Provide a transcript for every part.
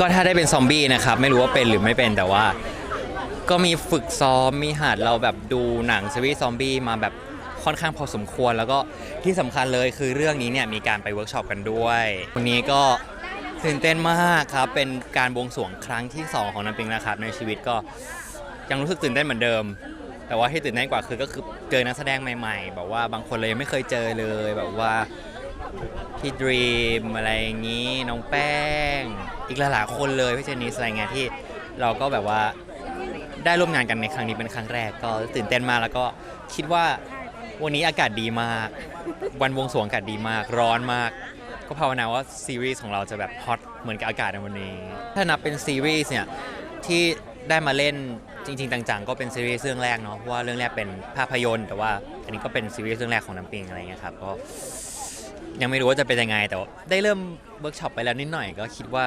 ก็ถ้าได้เป็นซอมบี้นะครับไม่รู้ว่าเป็นหรือไม่เป็นแต่ว่า ก็มีฝึกซ้อมมีหัดเราแบบดูหนังซีรีส์ซอมบี้มาแบบค่อนข้างพอสมควร แล้วก็ที่สำคัญเลยคือเรื่องนี้เนี่ยมีการไปเวิร์กช็อปกันด้วยวันนี้ก็ตื่นเต้นมากครับเป็นการบวงสรวงครั้งที่ 2 ของน้ำปิงนะครับในชีวิตก็ยังรู้สึกตื่นเต้นเหมือนเดิม แต่ว่าที่ตื่นเต้นกว่าคือก็คือเจอนักแสดงใหม่ ๆ แบบว่าบางคนเลยยังไม่เคยเจอเลยแบบว่า พี่ดรีมอะไรอย่างนี้น้องแป้ง อีกหลายๆคนเลยพี่เจนนิสอะไรเงี้ยที่เราก็แบบว่าได้ร่วมงานกันในครั้งนี้เป็นครั้งแรกก็ตื่นเต้นมากแล้วก็คิดว่าวันนี้อากาศดีมาก วันวงสวงอากาศดีมาก ร้อนมาก ก็ภาวนาว่าซีรีส์ของเราจะแบบฮอตเหมือนกับอากาศในวันนี้ ถ้านับเป็นซีรีส์เนี่ยที่ได้มาเล่นจริงๆจังๆ ก็เป็นซีรีส์เรื่องแรกเนาะเพราะว่าเรื่องแรกเป็นภาพยนตร์ แต่ว่าอันนี้ก็เป็นซีรีส์เรื่องแรกของน้ำปิงอะไรเงี้ยครับก็ ยังไม่รู้ว่าจะเป็นยังไงแต่ว่าได้เริ่มเวิร์กช็อปไปแล้วนิดหน่อย ก็คิดว่า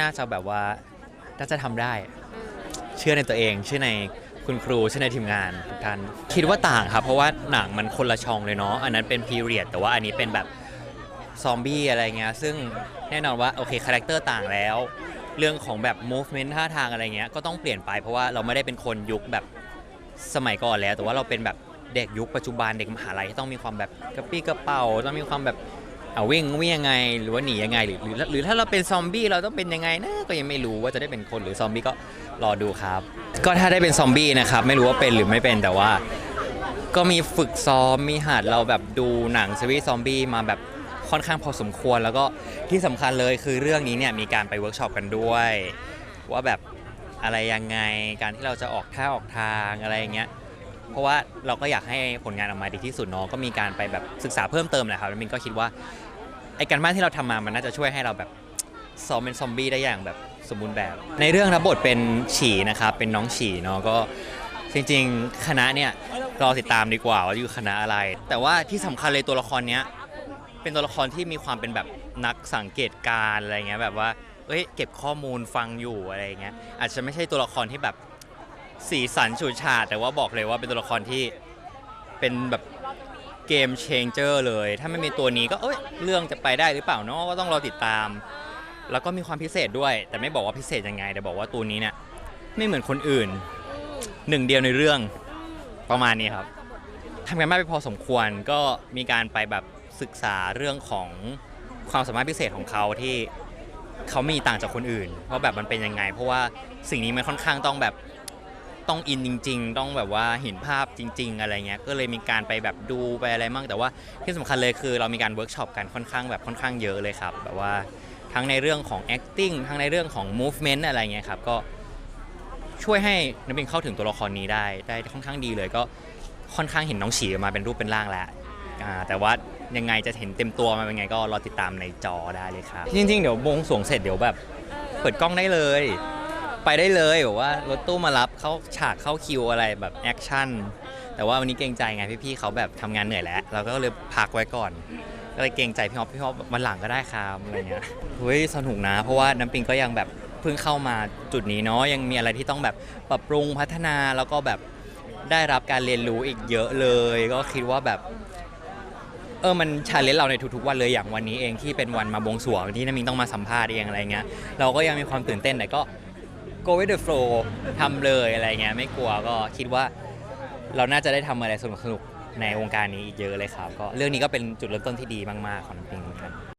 น่าจะแบบว่าน่าจะทำได้ เชื่อในตัวเอง เชื่อในคุณครู เชื่อในทีมงานทุกท่านคิดว่าต่างครับ เพราะว่าหนังมันคนละช่องเลยเนาะอันนั้นเป็นพีเรียดแต่ว่าอันนี้เป็นแบบซอมบี้อะไรเงี้ยซึ่งแน่นอนว่าโอเคคาแรคเตอร์ต่างแล้ว เรื่องของแบบ movement ท่าทางอะไรเงี้ยก็ต้องเปลี่ยนไปเพราะว่าเราไม่ได้เป็นคนยุคแบบสมัยก่อนแล้ว แต่ว่าเราเป็นแบบ เด็กยุคปัจจุบันเด็กมหาลัยที่ต้องมีความแบบกระปี้กระเป๋าต้องมีความแบบเอาวิ่งวิ่งยังไงหรือว่าหนียังไงหรือหรือหรือถ้าเราเป็นซอมบี้เราต้องเป็นยังไงนะก็ยังไม่รู้ว่าจะได้เป็นคนหรือซอมบี้ก็รอดูครับ ก็ถ้าได้เป็นซอมบี้นะครับไม่รู้ว่าเป็นหรือไม่เป็นแต่ว่า ก็มีฝึกซ้อมมีหัดเราแบบดูหนังซีรีส์ซอมบี้มาแบบค่อนข้างพอสมควร แล้วก็ที่สำคัญเลยคือเรื่องนี้เนี่ยมีการไปเวิร์กช็อปกันด้วย ว่าแบบอะไรยังไงการที่เราจะออกท่าออกทางอะไรอย่างเงี้ย เพราะว่าเราก็อยากให้ผลงานออกมาดีที่สุดเนาะก็มีการไปแบบศึกษาเพิ่มเติมแหละครับแล้วมินก็คิดว่าไอ้การบ้านที่เราทำมามันน่าจะช่วยให้เราแบบซ้อมเป็นซอมบี้ได้อย่างแบบสมบูรณ์แบบ ในเรื่องรับบทเป็นฉีนะครับเป็นน้องฉีเนาะก็จริงๆ คณะเนี่ยรอติดตามดีกว่าว่าอยู่คณะอะไร แต่ว่าที่สำคัญเลยตัวละครเนี้ยเป็นตัวละครที่มีความเป็นแบบนักสังเกตการณ์อะไรเงี้ยแบบว่าเอ้ยเก็บข้อมูลฟังอยู่อะไรเงี้ยอาจจะไม่ใช่ตัวละครที่แบบ สีสันฉูดฉาดแต่ว่าบอกเลยว่าเป็นตัวละครที่เป็นแบบเกมเชนเจอร์เลย ถ้าไม่มีตัวนี้ก็เอ้ยเรื่องจะไปได้หรือเปล่าเนาะก็ต้องรอติดตาม แล้วก็มีความพิเศษด้วย แต่ไม่บอกว่าพิเศษยังไง แต่บอกว่าตัวนี้เนี่ยไม่เหมือนคนอื่น หนึ่งเดียวในเรื่องประมาณนี้ครับทำกันมากไปพอสมควรก็มีการไปแบบศึกษาเรื่องของความสามารถพิเศษของเขาที่เขามีต่างจากคนอื่นว่าแบบมันเป็นยังไง เพราะว่าสิ่งนี้มันค่อนข้างต้องแบบ ต้องอินจริง ๆ ต้องแบบว่าเห็นภาพจริง ๆ อะไรเงี้ยก็เลยมีการไปแบบดูไปอะไรมั่งแต่ว่าที่สำคัญเลยคือเรามีการเวิร์กช็อปกันค่อนข้างแบบค่อนข้างเยอะเลยครับแบบว่าทั้งในเรื่องของ acting ทั้งในเรื่องของ movement อะไรเงี้ยครับก็ช่วยให้น้ำปิงเข้าถึงตัวละครนี้ได้ได้ค่อนข้างดีเลยก็ค่อนข้างเห็นน้องฉีมาเป็นรูปเป็นร่างแล้วแต่ว่ายังไงจะเห็นเต็มตัวมาเป็นไงก็รอติดตามในจอได้เลยครับ จริงๆ เดี๋ยวบวงสวงเสร็จเดี๋ยวแบบ เปิดกล้องได้เลย ไปได้เลยแบบว่ารถตู้มารับเข้าฉากเข้าคิวอะไรแบบแอคชั่นแต่ว่าวันนี้เกรงใจไงพี่ๆเขาแบบทำงานเหนื่อยแล้ว เราก็เลยพักไว้ก่อน ก็เลยเกรงใจพี่ฮอปพี่ฮอปวันหลังก็ได้ครับอะไรเงี้ยเฮ้ยสนุกนะ เพราะว่าน้ำปิงก็ยังแบบเพิ่งเข้ามาจุดนี้เนาะยังมีอะไรที่ต้องแบบปรับปรุงพัฒนาแล้วก็แบบได้รับการเรียนรู้อีกเยอะเลย ก็คิดว่าแบบ เออมันชาเลนจ์เราในทุกๆวันเลยอย่างวันนี้เองที่เป็นวันมาบวงสรวงที่น้ำมิงต้องมาสัมภาษณ์เองอะไรเงี้ยเราก็ยังมีความตื่นเต้นแต่ก็ go with the flow ทำเลยอะไรเงี้ยไม่กลัวก็คิดว่าเราน่าจะได้ทำอะไรสนุกๆในวงการนี้อีกเยอะเลยครับ ก็เรื่องนี้ก็เป็นจุดเริ่มต้นที่ดีมากๆของน้ำปิงเหมือนกัน